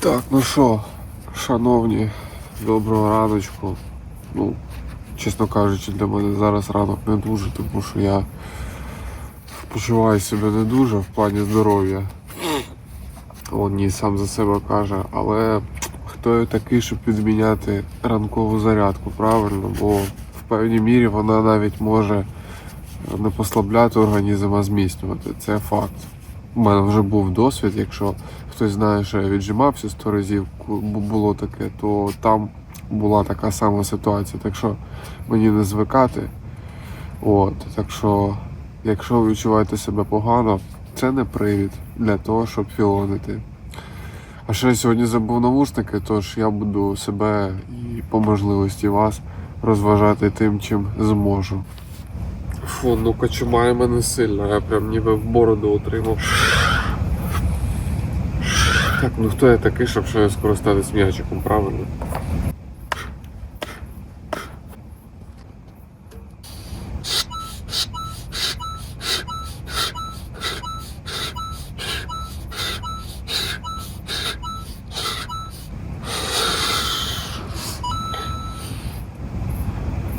Так, ну що, шановні, доброго раночку. Ну, чесно кажучи, для мене зараз ранок не дуже, тому що я почуваю себе не дуже в плані здоров'я. Он ні сам за себе каже, але хто я такий, щоб підміняти ранкову зарядку, правильно? Бо в певній мірі вона навіть може не послабляти організм, а зміцнювати. Це факт. У мене вже був досвід, якщо хтось знає, що я віджимався 100 разів, було таке, то там була така сама ситуація. Так що мені не звикати. От, так що, якщо ви відчуваєте себе погано, це не привід для того, щоб філонити. А ще я сьогодні забув навушники, тож я буду себе і по можливості вас розважати тим, чим зможу. Фу, ну кочумає мене сильно, я прям ніби в бороду отримав. Так, ну хто я такий, щоб щось скористатись м'ячиком, правильно?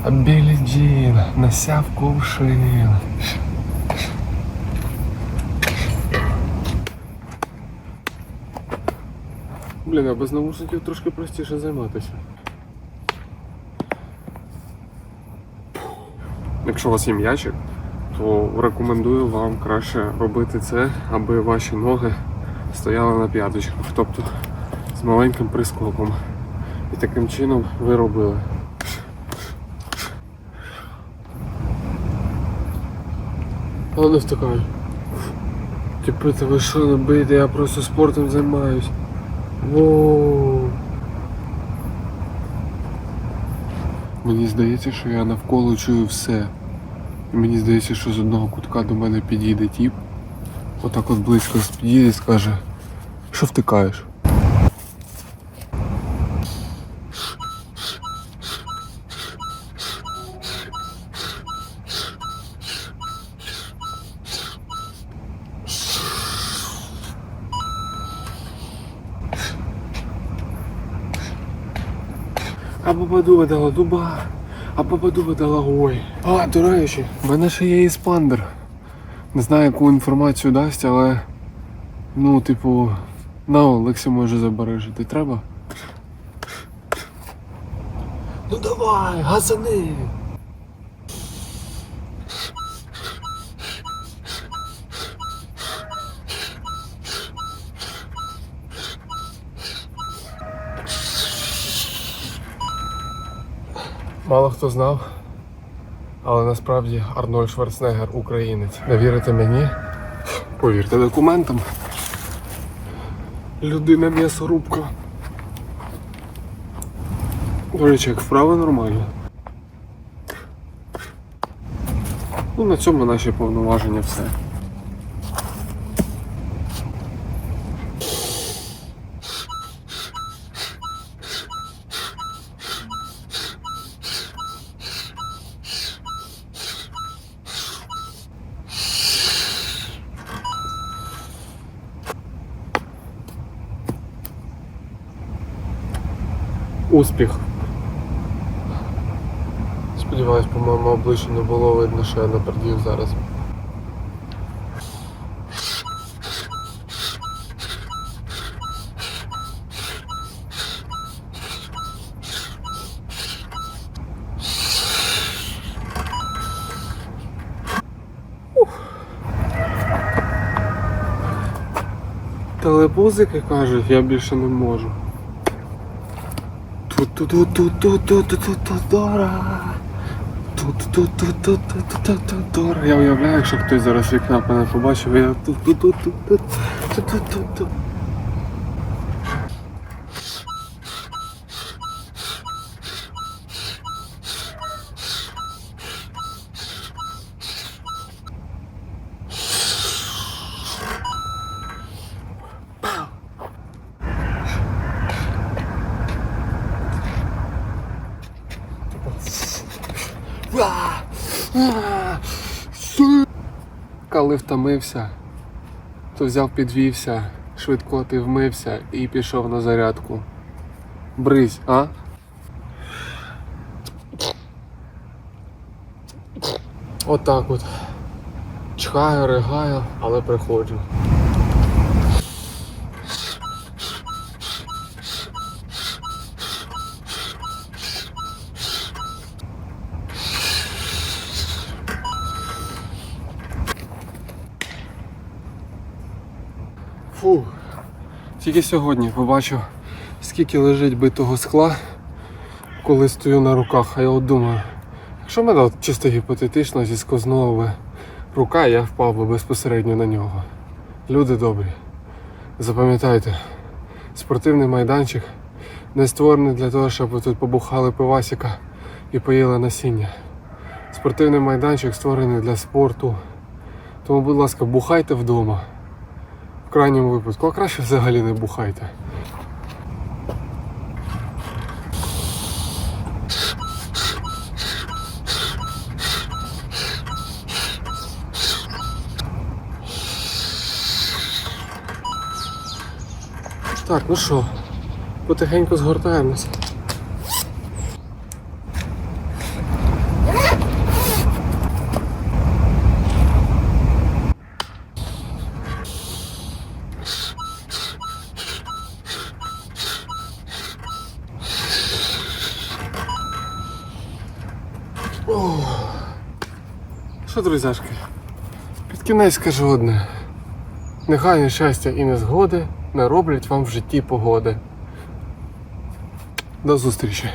Білі Джін насяв кувшин. Блін, а без наушників трошки простіше займатися. Якщо у вас є м'ячик, то рекомендую вам краще робити це, аби ваші ноги стояли на п'яточках, тобто з маленьким прискоком. І таким чином ви робили. А не втикай. Типи, та ви що не бийте, я просто спортом займаюсь. Воу. Мені здається, що я навколо чую все. Мені здається, що з одного кутка до мене підійде тіп. Отак от близько підійде і скаже, що втикаєш? А бабаду дала дуба, а бабаду дала ой. А, до речі, в мене ще є іспандер. Не знаю, яку інформацію дасть, але. Ну, типу, на Олексі може забережити. Треба? Ну давай, газани! Мало хто знав, але насправді Арнольд Шварценеггер українець. Не вірите мені? Повірте документам. Людина м'ясорубка. До речі, як вправи нормально. Ну, на цьому наші повноваження все. Успіх. Сподіваюсь, по моєму обличчю не було видно, що я напердів зараз. Телепузики кажуть, я більше не можу. Я уявляю, якщо хтось зараз вікна мене побачив, я ту-ту-ту-ту-ту-ту-ту. Коли втомився, то взяв, підвівся, швидко ти вмився і пішов на зарядку. Бризь, а? Отак от. Чхаю, ригаю, але приходжу. Фу. Тільки сьогодні побачив, скільки лежить битого скла, коли стою на руках, а я от думаю, якщо в мене чисто гіпотетично зіскознула би рука, я впав би безпосередньо на нього. Люди добрі. Запам'ятайте, спортивний майданчик не створений для того, щоб ви тут побухали пивасика і поїли насіння. Спортивний майданчик створений для спорту. Тому, будь ласка, бухайте вдома. В крайньому випадку, а краще взагалі не бухайте. Так, ну що, потихеньку згортаємося. Що, друзяшки, під кінець скажу одне. Нехай нещастя і незгоди не роблять вам в житті погоди. До зустрічі.